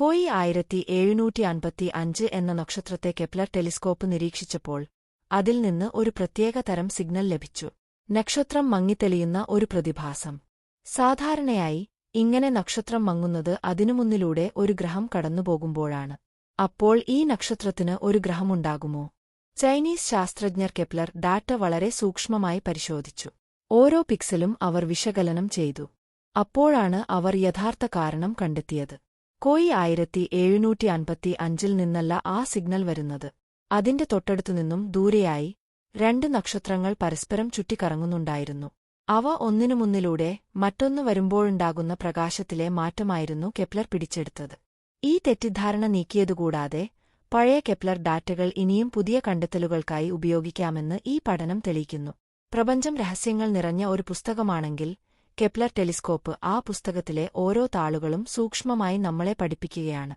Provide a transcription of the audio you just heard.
കോയി ആയിരത്തി എഴുന്നൂറ്റി അൻപത്തി അഞ്ച് എന്ന നക്ഷത്രത്തെ കെപ്ലർ ടെലിസ്കോപ്പ് നിരീക്ഷിച്ചപ്പോൾ അതിൽ നിന്ന് ഒരു പ്രത്യേക തരം സിഗ്നൽ ലഭിച്ചു. നക്ഷത്രം മങ്ങിത്തെളിയുന്ന ഒരു പ്രതിഭാസം. സാധാരണയായി ഇങ്ങനെ നക്ഷത്രം മങ്ങുന്നത് അതിനു മുന്നിലൂടെ ഒരു ഗ്രഹം കടന്നുപോകുമ്പോഴാണ്. അപ്പോൾ ഈ നക്ഷത്രത്തിന് ഒരു ഗ്രഹമുണ്ടാകുമോ? ചൈനീസ് ശാസ്ത്രജ്ഞർ കെപ്ലർ ഡാറ്റ വളരെ സൂക്ഷ്മമായി പരിശോധിച്ചു. ഓരോ പിക്സലും അവർ വിശകലനം ചെയ്തു. അപ്പോഴാണ് അവർ യഥാർത്ഥ കാരണം കണ്ടെത്തിയത്. കോയി ആയിരത്തി എഴുന്നൂറ്റി അൻപത്തി അഞ്ചിൽ നിന്നല്ല ആ സിഗ്നൽ വരുന്നത്. അതിന്റെ തൊട്ടടുത്തുനിന്നും ദൂരെയായി രണ്ട് നക്ഷത്രങ്ങൾ പരസ്പരം ചുറ്റിക്കറങ്ങുന്നുണ്ടായിരുന്നു. അവ ഒന്നിനു മുന്നിലൂടെ മറ്റൊന്നു വരുമ്പോഴുണ്ടാകുന്ന പ്രകാശത്തിലെ മാറ്റമായിരുന്നു കെപ്ലർ പിടിച്ചെടുത്തത്. ഈ തെറ്റിദ്ധാരണ നീക്കിയതുകൂടാതെ പഴയ കെപ്ലർ ഡാറ്റകൾ ഇനിയും പുതിയ കണ്ടെത്തലുകൾക്കായി ഉപയോഗിക്കാമെന്ന് ഈ പഠനം തെളിയിക്കുന്നു. പ്രപഞ്ചം രഹസ്യങ്ങൾ നിറഞ്ഞ ഒരു പുസ്തകമാണെങ്കിൽ കെപ്ലർ ടെലിസ്കോപ്പ് ആ പുസ്തകത്തിലെ ഓരോ താളുകളും സൂക്ഷ്മമായി നമ്മളെ പഠിപ്പിക്കുകയാണ്.